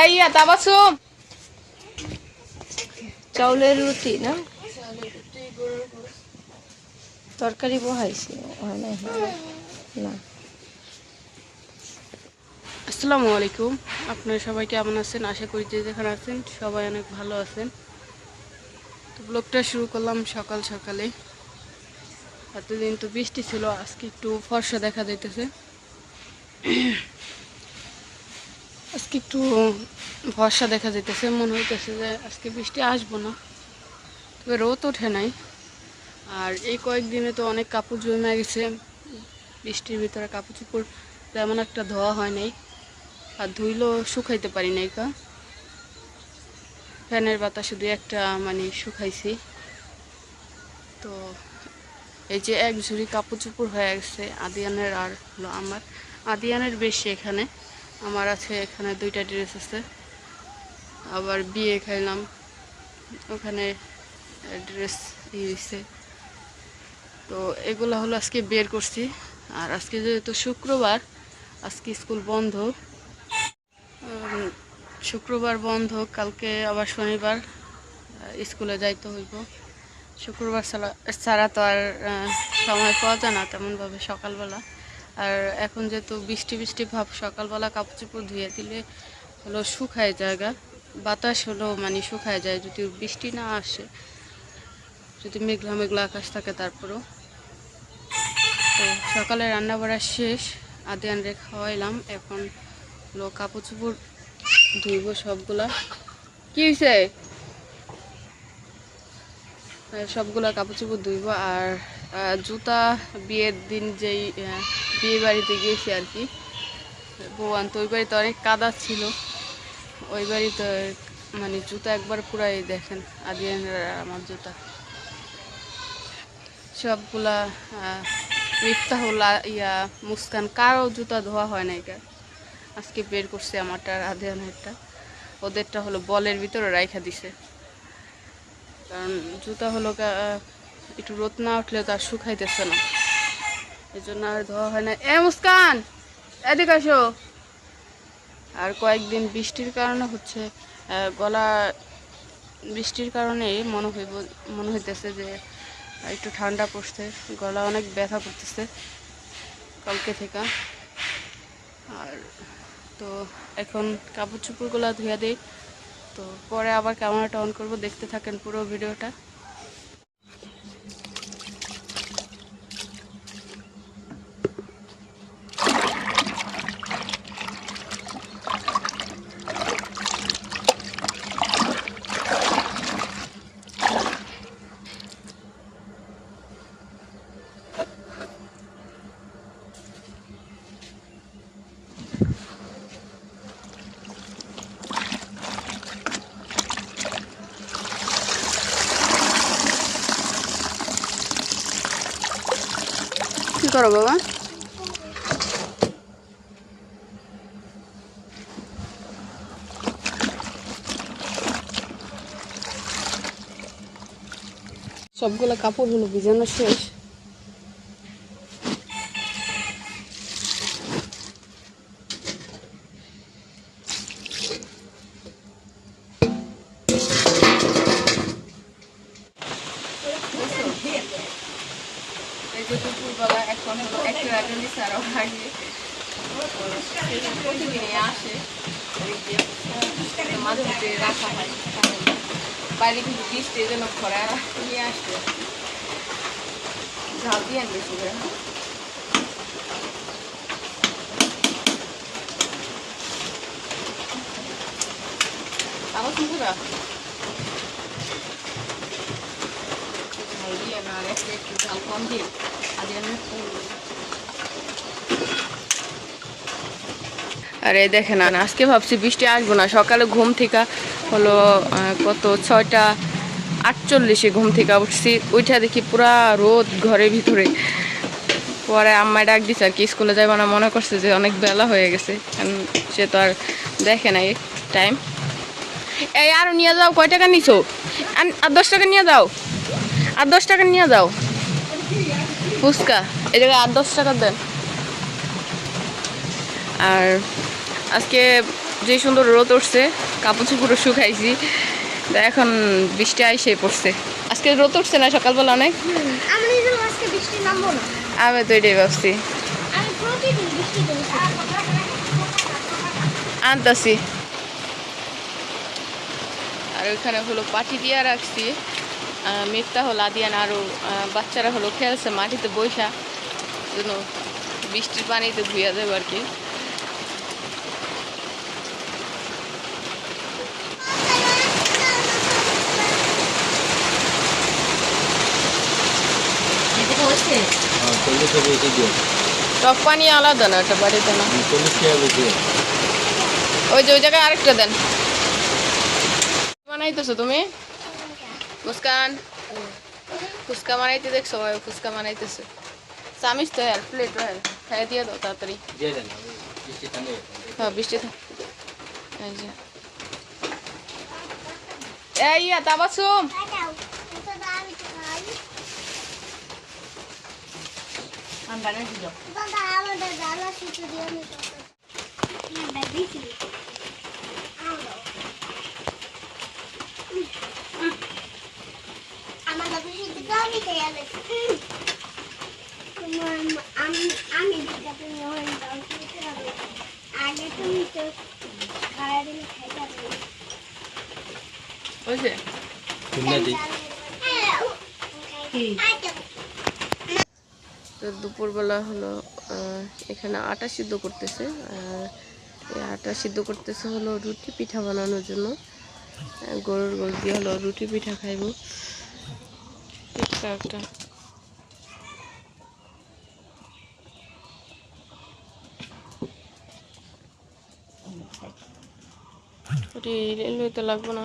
এই ইয়া চাউলের রুটি না? তরকারি বহাইছি হয় না। আসসালামু আলাইকুম। আপনারা সবাই কেমন আছেন? আশা করি যে যেখানে আছেন সবাই অনেক ভালো আছেন। তো ব্লগটা শুরু করলাম সকাল সকালে। এতদিন তো বৃষ্টি ছিল আজকে একটু ফর্সা দেখা যাইতেছে। আজকে একটু ভরসা দেখা যাইতেছে, মনে হইতেছে যে আজকে বৃষ্টি আসব না। তবে রোদ ওঠে নাই। আর এই কয়েকদিনে তো অনেক কাপড় জমে গেছে। বৃষ্টির ভিতরে কাপড় চোপড় তেমন একটা ধোয়া হয় নাই। আর ধুইলেও শুকাইতে পারি নাই কা ফ্যানের বাতাস শুধু একটা মানে শুকাইছি। তো এই যে এক ঝুড়ি কাপড় চোপড় হয়ে গেছে, আদিয়ানের আর হলো আমার। আদিয়ানের বেশি এখানে। আমার আছে এখানে দুইটা ড্রেস আছে। আবার বিয়ে খাইলাম। ওখানে ড্রেস দিয়েছে তো এগুলো হলো আজকে বের করছি। আর আজকে যেহেতু শুক্রবার, আজকে স্কুল বন্ধ। শুক্রবার বন্ধ, কালকে আবার শনিবার স্কুলে যাইতে হইব। শুক্রবার ছাড়া- ছাড়া তো আর সময় পাওয়া যায় না তেমনভাবে সকালবেলা। আর এখন যেহেতু বৃষ্টি বৃষ্টি ভাব, সকালবেলা কাপড় চোপড় ধুয়ে দিলে হলো শুকায় জায়গা, বাতাস হলো মানে শুকায় যায়। যদি বৃষ্টি না আসে, যদি মেঘলা মেঘলা আকাশ থাকে তারপরেও। তো সকালে রান্না বাড়া শেষ, আদিয়ান রে খাওয়াইলাম। এখন হলো কাপড় চোপড় ধুইব সবগুলা। কি হয়েছে সবগুলা কাপড় চোপড় ধুইব আর জুতা বিয়ের দিন যেই বিয়ে বাড়িতে গিয়েছি আর কি। বৌয়ান তো ওই বাড়িতে অনেক কাদা ছিল। ওই বাড়িতে মানে জুতা একবার পুরাই দেখেন আদিয়ান আমার জুতা। সবগুলা আহ, মিফতাহুল্লা ইয়া মুস্কান কারও জুতা ধোয়া হয় না এটা আজকে বের করছে আমারটা আর আধিয়ানেরটা ওদেরটা হলো বলের ভিতরে রাইখা দিছে। কারণ জুতা হলো একটু রোদ না উঠলে তো আর শুকাইতেছে না। এই জন্য আর ধোয়া হয় না। এ মুস্কান, এদিকে আসো। আর কয়েকদিন বৃষ্টির কারণে হচ্ছে গলা বৃষ্টির কারণে মনে হইব, মনে হইতেছে যে একটু ঠান্ডা পড়ছে, গলা অনেক ব্যথা করতেছে কালকে থেকে। আর তো এখন কাপড় চোপড়গুলো ধুয়ে দিই। তো পরে আবার ক্যামেরাটা অন করব, দেখতে থাকেন পুরো ভিডিওটা। করো বাবা। সবগুলো কাপড় হলো ভিজানো শেষ। যে দুপুরবেলা এখন হলো একটু আগে আগে। প্রতিদিনই আসে। মাঝে রাখা হয়। বাইরে কিন্তু বৃষ্টি জন্য ঘরে নিয়ে আসবে ঝাল দিয়ে আনবে শুধু আবার কিন্তু ঝাল দিয়ে না একটু ঝাল কম দিয়ে। আরে দেখেন না আজকে ভাবছি বৃষ্টি আসব না। সকালে ঘুম থেকে হলো কত? ছয়টা আটচল্লিশে ঘুম থেকে উঠছি। উঠা দেখি পুরা রোদ ঘরের ভিতরে। পরে আম্মায় ডাক দিছে আর কি, স্কুলে যাইবা না, মনে করছে যে অনেক বেলা হয়ে গেছে। কারণ সে তো আর দেখে নাই টাইম এই আরও নিয়ে যাও, কয় টাকা নিছো? আর দশ টাকা নিয়ে যাও। আর দশ টাকা নিয়ে যাও। ফুচকা। জায়গায় আট দশ টাকা দেন। আর আজকে যে সুন্দর রোদ উঠছে কাপড় চুপুরো শুকাইছি এখন বৃষ্টি আইসে পড়ছে। আজকে রোদ উঠছে না সকালবেলা অনেক? আমি তো এটাই ভাবছি। আনতাছি। আর ওইখানে হলো পাটি দিয়ে রাখছি। মিথ্যা হলো আদিয়ান আরও বাচ্চারা হলো খেলছে মাটিতে বৈশা জন্য বৃষ্টির পানিতে ধুইয়া যাবে আর কি। টাকা পানি আলাদা না, ওটা বাড়িতে না। ওই যে, ওই জায়গায় আরেকটা দেন। বানাইতেছো তুমি? মুস্কান ফুচকা বানাইতে দেখছ ওই ফুচকা বানাইতেছে চামিচ তো হ্যাঁ প্লেট হ্যাঁ খাইয়ে দিয়ে দাও তাড়াতাড়ি দিয়ে দেন বৃষ্টি ঠান্ডা হ্যাঁ বৃষ্টি থাক এই যে এই ইয়া তাবাসুম বাবা আমাদের জানা শিশু দিয়ে আমি না বেশি আমার বেশি দিকে আমি বিজ্ঞাপন আগে তুমি তো খাইতে পারবে তো দুপুরবেলা হলো এখানে আটা সিদ্ধ করতেছে। আর এই আটা সিদ্ধ করতেছে হলো রুটি পিঠা বানানোর জন্য। গরুর গোল দিয়ে হলো রুটি পিঠা খাইব। একটা লইতে লাগবে না।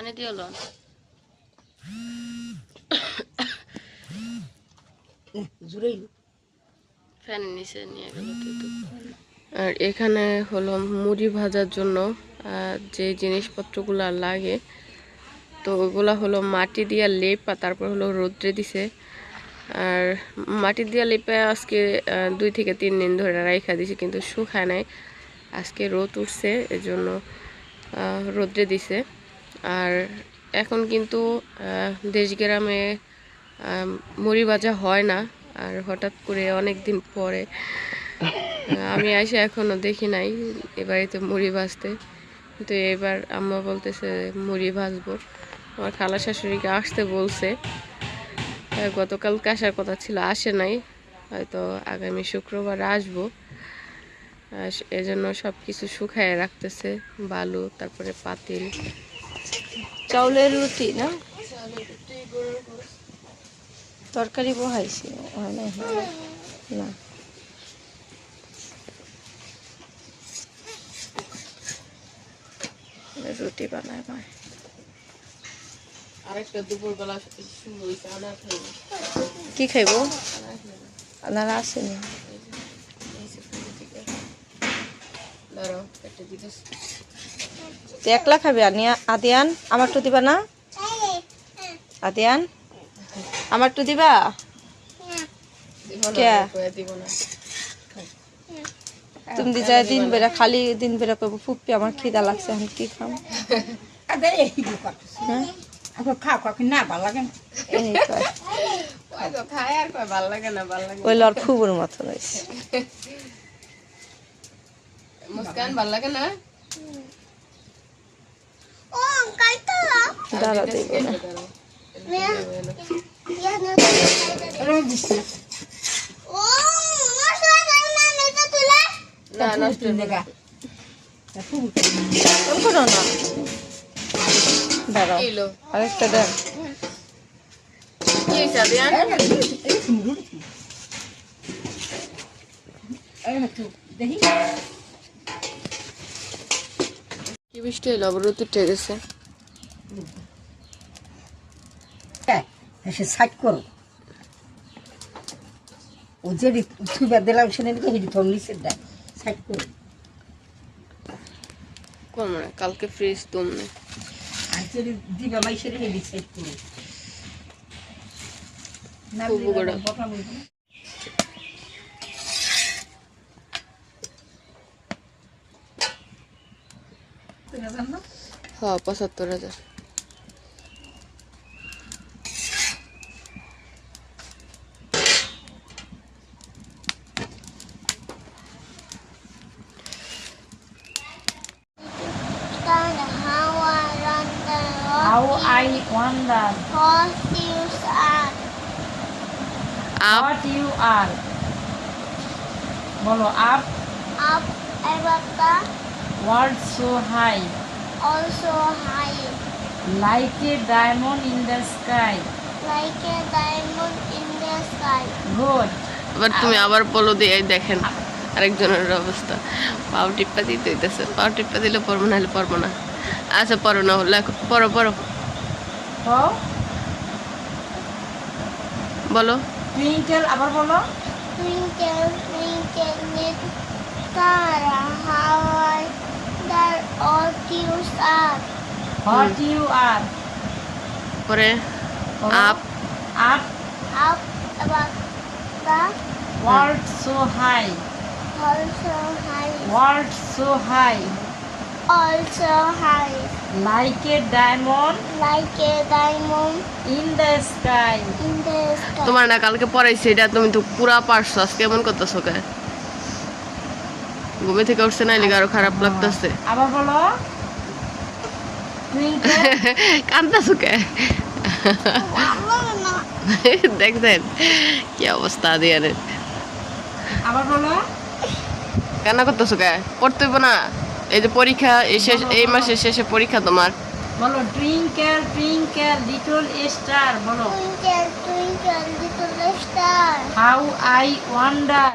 পানি দিয়ে হলো ফ্যান নিচে নিয়ে গেল আর এখানে হলো মুড়ি ভাজার জন্য যে জিনিসপত্রগুলো লাগে তো ওগুলা হলো মাটি দিয়া লেপা তারপর হলো রোদ্রে দিছে। আর মাটি দিয়া লেপে আজকে দুই থেকে তিন দিন ধরে রাইখা দিছে কিন্তু শুকায় নাই। আজকে রোদ উঠছে এজন্য রোদ্রে দিছে। আর এখন কিন্তু আহ, দেশ গ্রামে মুড়ি ভাজা হয় না। আর হঠাৎ করে অনেক দিন পরে আমি এসে এখনও দেখি নাই এ বাড়িতে মুড়ি ভাজতে। কিন্তু এবার আম্মা বলতেছে মুড়ি ভাজবো। আমার খালা শাশুড়িকে আসতে বলছে। গতকাল আসার কথা ছিল আসে নাই। হয়তো আগামী শুক্রবার আসব। এজন্য সব কিছু শুকায় রাখতেছে বালু তারপরে পাতিল। চাউলের রুটি না তরকারি বহাইছি হয় নাই না রুটি বানায় ভাই আরেকটা দুপুরবেলা শুরু হয়েছে আনার খাইব কি খাইব আপনারা আসেনি তো একলা খাবে আনিয়া আদিয়ান আমারটু দিবা না? আদিয়ান আমারটু দিবা? দিব না কে? কয়ে দিব না। তুমি দি যায় দিন বেড়া খালি দিন বেড়া করব। ফুপি আমার খিদা লাগছে এখন কি খাম? হ্যাঁ? খাও খাও না ভালো লাগে না। এই কয়। ওই তো খায় আর কয় ভালো লাগে না ভালো লাগে ওই লর ফুবুর মতন হয়েছে মুস্কান ভালো লাগে না ও কাই তো দাঁড়া দেবো না নষ্ট। দেখা না দাঁড়াও আরেকটা দেন দেখি বৃষ্টি হলো আবার রোদ উঠে গেছে। এসে সাইড করো। ও যে ছুবা দিলাম সেনে দিকে হিডি থম নিচে দেয় সাইড করে। কোন মানে কালকে ফ্রিজ তুম নেই। আর যে দিবা মাই সেনে হিডি সাইড করে। না বড়। বকা মুড়ি তুমি জানো হ্যাঁ পঁচাত্তর হাজার Turn how I run the How road. I wonder What you are. Up what you are. বলো Up above the world so high also high. like a diamond in the sky. Like a diamond in the sky. Good. এবার তুমি আবার বলো দিয়ে দেখেন আরেকজনের অবস্থা পাও টিপ্পা দিতে হইতেছে পাও টিপ্পা দিলে পড়ব না হলে পড়ব না আচ্ছা পড়ো না পড়ো পড়ো তো বলো twinkle আবার বলো Twinkle, twinkle, little star, how all you are. what you are. পরে। Up up Up above the world so high. also high. World so high. Also high. Like a diamond Like a diamond in the sky. in the sky. তোমার না কালকে পড়াইছি এটা তুমি তো পুরা পারছ আজকে এমন করতেছো কে ঘুমে থেকে উঠছে না লিগে আরও খারাপ লাগতেছে? আবার বলো। কান্দাছো কে? দেখছেন কি অবস্থা দিয়ানের আবার বলো। কান্না করতেছো কে? পড়তে না। এই যে পরীক্ষা এই শেষ এই মাসের শেষে পরীক্ষা তোমার। বলো twinkle twinkle little star বলো। Twinkle, twinkle, little star. how I wonder